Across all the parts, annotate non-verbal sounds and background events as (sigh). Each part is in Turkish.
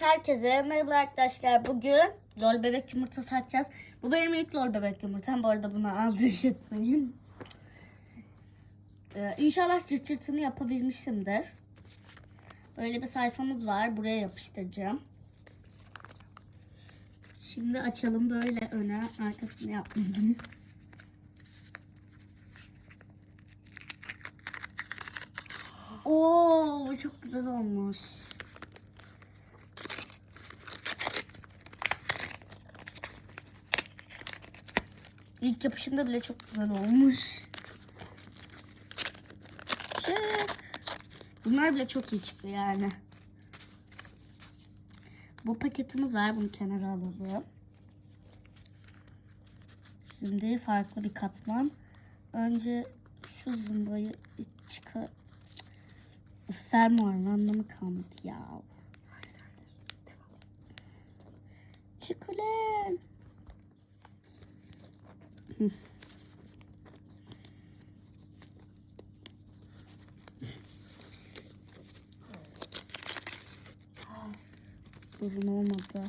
Herkese merhaba arkadaşlar. Bugün lol bebek yumurtası açacağız. Bu benim ilk lol bebek yumurtam. Bu arada bunu aldırış etmeyin. Ee, inşallah çırt çırtını yapabilmişimdir. Böyle bir sayfamız var. Buraya yapıştıracağım. Şimdi açalım böyle öne arkasını yapmadım. (laughs) Oo, çok güzel olmuş. İlk yapışımda bile çok güzel olmuş. Şık. Bunlar bile çok iyi çıktı yani. Bu paketimiz var. Bunu kenara alalım. Şimdi farklı bir katman. Önce şu zımbayı çıkar. Fermuarın anlamı kalmadı ya. Çık. Uzun olmadı.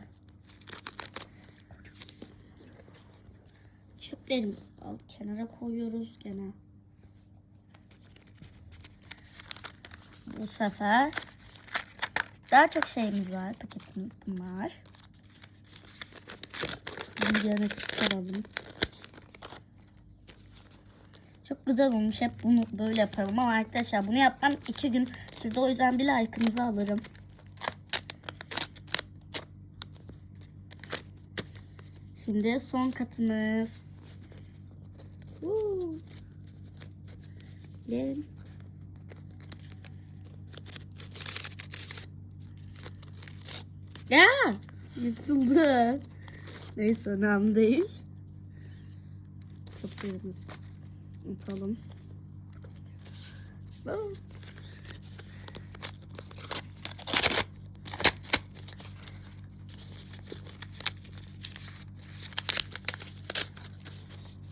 Çöplerimizi al kenara koyuyoruz gene. Bu sefer daha çok şeyimiz var. Paketimiz bunlar. Bunu yana çıkaralım. Çok güzel olmuş. Hep bunu böyle yaparım ama arkadaşlar bunu yapmam iki gün sürdü. O yüzden bir like'ınızı alırım. Şimdi son katımız. Woo. Lan. Ya! Yırtıldı. Neyse önemli değil. Çöplerimizi atalım. Oh.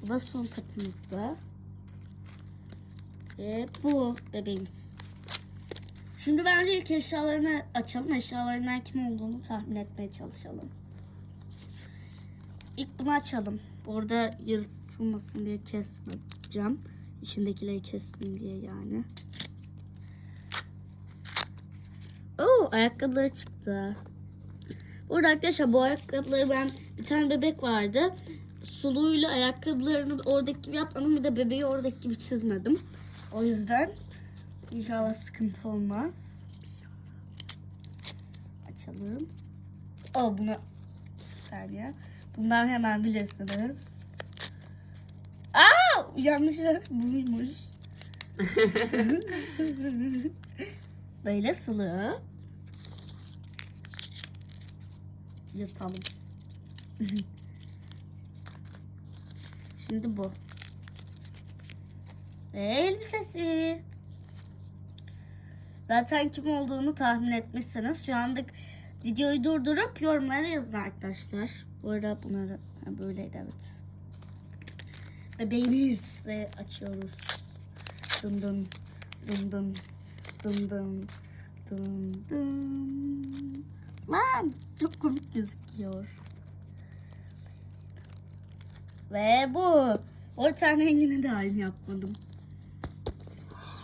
Bu da son katımızda. Ve bu bebeğimiz. Şimdi bence ilk eşyalarını açalım. Eşyalarından kim olduğunu tahmin etmeye çalışalım. İlk bunu açalım. Orada yırtılmasın diye kesmeyeceğim. İçindekileri kesmeyeyim diye yani. Oo ayakkabıları çıktı. Burada arkadaşlar bu ayakkabıları ben bir tane bebek vardı. Suluyla ayakkabılarını oradaki gibi yapmadım. Bir de bebeği oradaki gibi çizmedim. O yüzden inşallah sıkıntı olmaz. Açalım. O bir saniye. Bundan hemen bilirsiniz. Yanlış buymuş. (laughs) Böyle sulu. Yırtalım. (laughs) Şimdi bu. Ve elbisesi. Zaten kim olduğunu tahmin etmişsiniz. Şu anda videoyu durdurup yorumlara yazın arkadaşlar. Bu arada bunları ha, böyleydi evet. Bebeğimizi açıyoruz. Dın dın dın dın dın dın dın dın. Lan çok komik gözüküyor. Ve bu. O tane rengini de aynı yapmadım.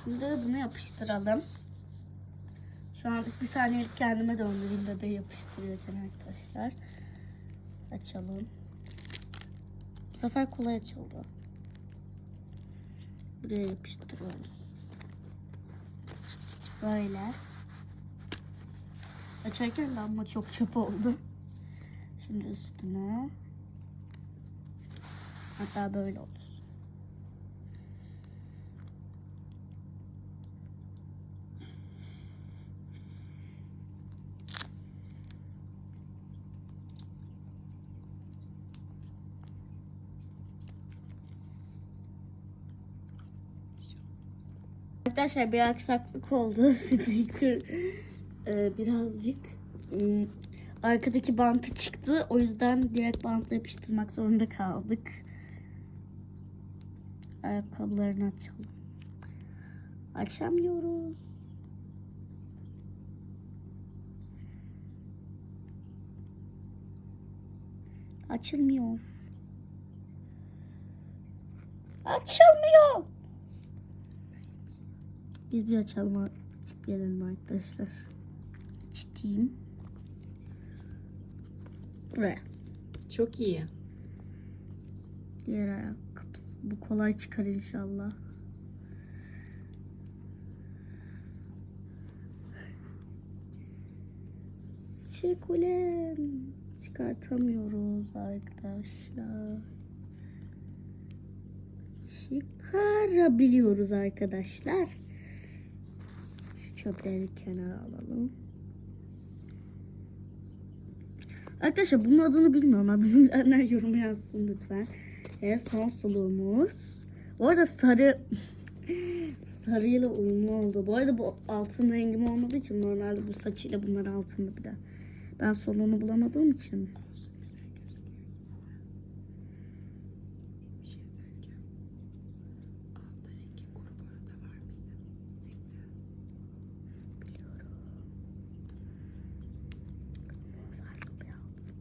Şimdi bunu yapıştıralım. Şu an bir saniye kendime döndüreyim bebeği yapıştırıyorken arkadaşlar. Açalım. Bu sefer kolay açıldı. Buraya yapıştırıyoruz. Böyle. Açarken ama çok çöp oldu. Şimdi üstüne. Hatta böyle olur. Arkadaşlar bir aksaklık oldu. (laughs) Sticker e, birazcık ım, arkadaki bantı çıktı. O yüzden direkt bantla yapıştırmak zorunda kaldık. Ayakkabılarını açalım. Açamıyoruz. Açılmıyor. Açılmıyor. Biz bir açalım açıp gelelim arkadaşlar. Açtım. Buraya. Çok iyi. Diğer ayakkabı. Bu kolay çıkar inşallah. Çık ulen. Çıkartamıyoruz arkadaşlar. Çıkarabiliyoruz arkadaşlar. Çöpleri kenara alalım. Arkadaşlar bunun adını bilmiyorum. Adını bilenler yorum yazsın lütfen. Ve son suluğumuz. Bu arada sarı sarıyla uyumlu oldu. Bu arada bu altın rengim olmadığı için normalde bu saçıyla bunlar altındı bir de. Ben soluğunu bulamadığım için. Bir şey söyleyeceğim. Altta rengi kurbağa da var bizim. Biliyorum. Farklı bir altın.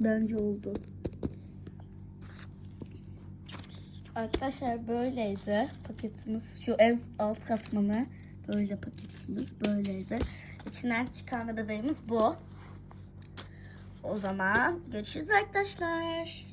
Bence oldu. Arkadaşlar böyleydi paketimiz. Şu en alt katmanı böyle paketimiz böyleydi. İçinden çıkan da bebeğimiz bu. O zaman görüşürüz arkadaşlar.